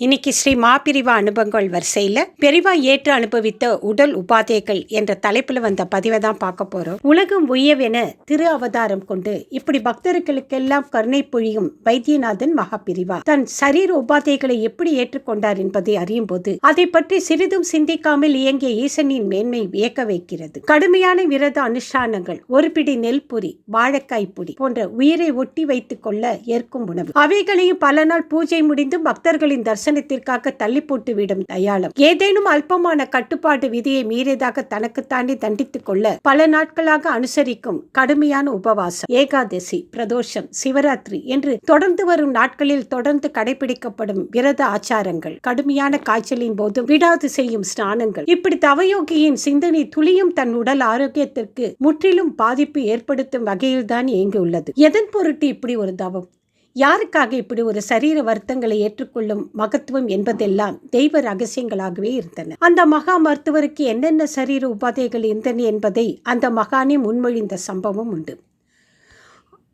இன்னைக்கு ஸ்ரீ மாபிரிவா அனுபவங்கள் வரிசையில் பெரிவா ஏற்று அனுபவித்த உடல் உபாதைகள் என்ற தலைப்பில் வந்த பதிவை தான் பார்க்க போகிறோம் உலகம் உயவென திரு அவதாரம் கொண்டு இப்படி பக்தர்களுக்கெல்லாம் கருணை பொழியும் வைத்தியநாதன் மகாபிரிவா தன் சரீர உபாதைகளை எப்படி ஏற்றுக்கொண்டார் என்பதை அறியும் போது அதை பற்றி சிறிதும் சிந்திக்காமல் இயங்கிய ஈசனின் மேன்மை வியக்க வைக்கிறது. கடுமையான விரத அனுஷ்டானங்கள் ஒரு பிடி நெல் பொறி வாழைக்காய் பொடி போன்ற உயிரை ஒட்டி வைத்துக் கொள்ள ஏற்கும் உணவு. அவைகளையும் பல நாள் பூஜை முடிந்து பக்தர்களின் தரிசனத்திற்காக தள்ளி போட்டு விடும் தயாளம். ஏதேனும் அல்பமான கட்டுப்பாடு விதியை மீறியதாக தனக்குத்தானே தண்டித்துக் கொள்ள பல நாட்களாக அனுசரிக்கும் கடுமையான உபவாசம். ஏகாதசி பிரதோஷம் சிவராத்திரி என்று தொடர்ந்து வரும் நாட்களில் தொடர்ந்து கடைபிடிக்கப்படும் விரத ஆச்சாரங்கள். கடுமையான காய்ச்சலின் போதும் விடாது செய்யும் ஸ்நானங்கள். இப்படி தவயோகியின் சிந்தனை துளியும் தன் உடல் ஆரோக்கியத்திற்கு முற்றிலும் பாதிப்பு ஏற்படுத்தும் வகையில்தான் இயங்கியுள்ளது. எதன் பொருட்டு இப்படி ஒரு தவம்? யாருக்காக இப்படி ஒரு சரீர வருத்தங்களை ஏற்றுக்கொள்ளும் மகத்துவம் என்பதெல்லாம் தெய்வ ரகசியங்களாகவே இருந்தன. அந்த மகா மருத்துவருக்கு என்னென்ன சரீர உபாதைகள் இருந்தன என்பதை அந்த மகானே முன்மொழிந்த சம்பவம் உண்டு.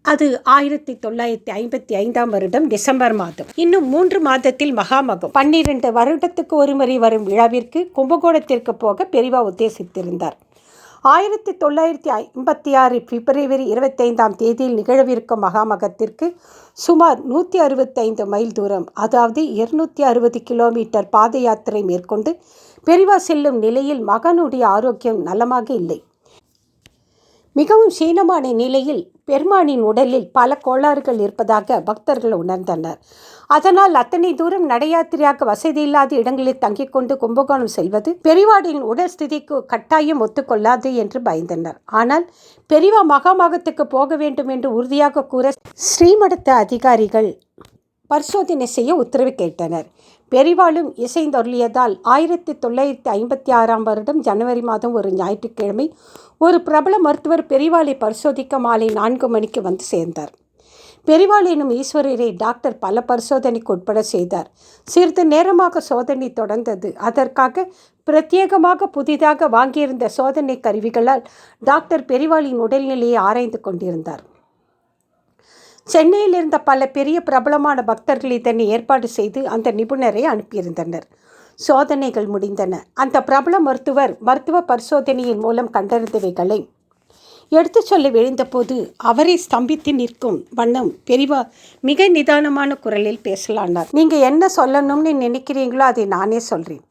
அது ஆயிரத்தி தொள்ளாயிரத்தி ஐம்பத்தி ஐந்தாம் வருடம் டிசம்பர் மாதம். இன்னும் மூன்று மாதத்தில் மகாமகம். பன்னிரண்டு வருடத்துக்கு ஒருமுறை வரும் விழாவிற்கு கும்பகோணத்திற்கு போக பெரிவா உத்தேசித்திருந்தார். ஆயிரத்தி தொள்ளாயிரத்தி ஐம்பத்தி ஆறு பிப்ரவரி இருபத்தைந்தாம் தேதியில் நிகழவிருக்கும் மகாமகத்திற்கு சுமார் நூற்றி அறுபத்தைந்து மைல் தூரம் அதாவது இருநூற்றி அறுபது கிலோமீட்டர் பாத யாத்திரை மேற்கொண்டு பெரிவா செல்லும் நிலையில் மகனுடைய ஆரோக்கியம் நலமாக இல்லை. மிகவும் சீனமான நிலையில் பெருமானின் உடலில் பல கோளாறுகள் இருப்பதாக பக்தர்கள் உணர்ந்தனர். அதனால் அத்தனை தூரம் நடையாத்திரையாக வசதி இல்லாத இடங்களில் தங்கிக் கொண்டு கும்பகோணம் செல்வது பெரிவாடின் உடல் ஸ்திதிக்கு கட்டாயம் ஒத்துக்கொள்ளாது என்று பயந்தனர். ஆனால் பெரிவா மகாமகத்துக்கு போக வேண்டும் என்று உறுதியாக கூற ஸ்ரீமடத்த அதிகாரிகள் பரிசோதனை செய்ய உத்தரவு கேட்டனர். பெரிவாளும் இசைந்தொருளியதால் ஆயிரத்தி தொள்ளாயிரத்தி ஐம்பத்தி ஆறாம் வருடம் ஜனவரி மாதம் ஒரு ஞாயிற்றுக்கிழமை ஒரு பிரபல மருத்துவர் பெரிவாளை பரிசோதிக்க மாலை நான்கு மணிக்கு வந்து சேர்ந்தார். பெரிவாள் எனும் ஈஸ்வரரை டாக்டர் பல பரிசோதனைக்கு உட்பட செய்தார். சிறிது நேரமாக சோதனை தொடர்ந்தது. அதற்காக பிரத்யேகமாக புதிதாக வாங்கியிருந்த சோதனை கருவிகளால் டாக்டர் பெரிவாளின் உடல்நிலையை ஆராய்ந்து கொண்டிருந்தார். சென்னையில் இருந்த பல பெரிய பிரபலமான பக்தர்கள் இதனை ஏற்பாடு செய்து அந்த நிபுணரை அனுப்பியிருந்தனர். சோதனைகள் முடிந்தன. அந்த பிரபல மருத்துவர் மருத்துவ பரிசோதனையின் மூலம் கண்டறிந்தவைகளை எடுத்து சொல்ல விழுந்தபோது அவரை ஸ்தம்பித்து நிற்கும் வண்ணம் பெரிவா மிக நிதானமான குரலில் பேசலானார். நீங்கள் என்ன சொல்லணும்னு நினைக்கிறீங்களோ அதை நானே சொல்கிறேன்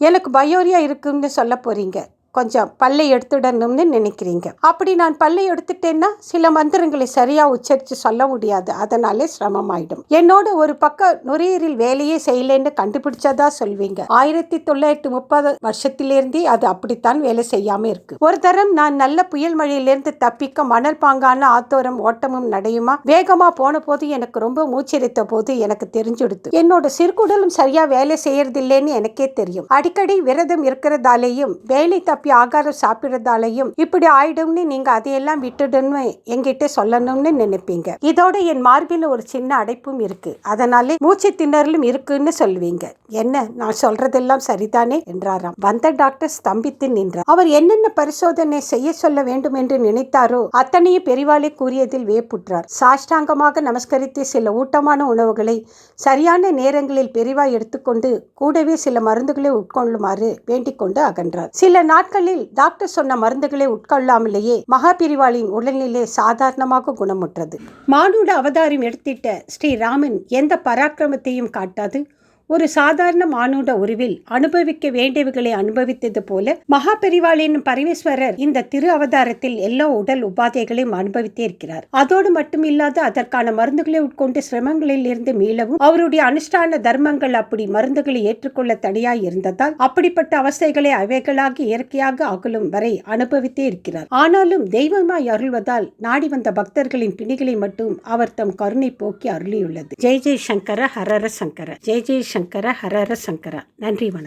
எனக்கு பயோரியா இருக்குன்னு சொல்ல போகிறீங்க கொஞ்சம் பல்லை எடுத்துடணும்னு நினைக்கிறீங்க. அப்படி நான் பல்லை எடுத்துட்டேன்னா சில மந்திரங்களை சரியாக உச்சரித்து சொல்ல முடியாது. அதனாலே சிரமமாயிடும். என்னோட ஒரு பக்கம் நுரையீரல் வேலையே செய்யலைன்னு கண்டுபிடிச்சதா சொல்வீங்க. ஆயிரத்தி தொள்ளாயிரத்தி முப்பது வருஷத்திலிருந்தே அது அப்படித்தான் வேலை செய்யாம இருக்கு. ஒரு தரம் நான் நல்ல புயல் மழையிலிருந்து தப்பிக்க மணல் பாங்கான ஆத்தோரம் ஓட்டமும் நடையுமா? வேகமா போன போது எனக்கு ரொம்ப மூச்சரித்த போது எனக்கு தெரிஞ்சுடுத்து. என்னோட சிறுகுடலும் சரியா வேலை செய்யறதில்லைன்னு எனக்கே தெரியும். அடிக்கடி விரதம் இருக்கிறதாலேயும் வேலை தப்பி தப்பி ஆகாரம் சாப்பிட்றதாலையும் இப்படி ஆயிடும்னு நீங்க அதையெல்லாம் விட்டுடுன்னு எங்கிட்ட சொல்லணும்னு நினைப்பீங்க. இதோட என் மார்பில் ஒரு சின்ன அடைப்பும் இருக்கு. அதனாலே மூச்சு திணறலும் இருக்குன்னு சொல்லுவீங்க. என்ன? நான் சொல்றதெல்லாம் சரிதானே? என்றாராம். வந்த டாக்டர் ஸ்தம்பித்து நின்றார். அவர் என்னென்ன பரிசோதனை செய்ய சொல்ல வேண்டும் என்று நினைத்தாரோ அத்தனையும் பெரிவாளே கூறியதில் வேப்புற்றார் சாஷ்டாங்கமாக நமஸ்கரித்து சில ஊட்டமான உணவுகளை சரியான நேரங்களில் பெரிவா எடுத்துக்கொண்டு கூடவே சில மருந்துகளை உட்கொள்ளுமாறு வேண்டிக் கொண்டு அகன்றார். சில நாட்கள் நாட்களில் டாக்டர் சொன்ன மருந்துகளை உட்கொள்ளாமலேயே மகாபிரிவாளின் உடல்நிலை சாதாரணமாக குணமுற்றது. மானுட அவதாரம் எடுத்திட்ட ஸ்ரீராமன் எந்த பராக்கிரமத்தையும் காட்டாது ஒரு சாதாரண மானுட உருவில் அனுபவிக்க வேண்டியவைகளை அனுபவித்தது போல மகாபெரிவாளின் பரமேஸ்வரர் இந்த திரு அவதாரத்தில் எல்லா உடல் உபாதைகளையும் அனுபவித்தே இருக்கிறார். அதோடு மட்டும் இல்லாது அதற்கான மருந்துகளை உட்கொண்டு சிரமங்களில் இருந்து மீளவும் அவருடைய அனுஷ்டான தர்மங்கள் அப்படி மருந்துகளை ஏற்றுக்கொள்ள தனியாய் இருந்ததால் அப்படிப்பட்ட அவஸ்தைகளை அவைகளாக இயற்கையாக அகலும் வரை அனுபவித்தே இருக்கிறார். ஆனாலும் தெய்வமாய் அருள்வதால் நாடி வந்த பக்தர்களின் பிணிகளை மட்டும் அவர் தம் கருணை போக்கி அருளியுள்ளது. ஜெய் ஜெய் சங்கர ஹரர சங்கர. ஜெய் ஜெய் சங்கர ஹரர சங்கர. நன்றி வணக்கம்.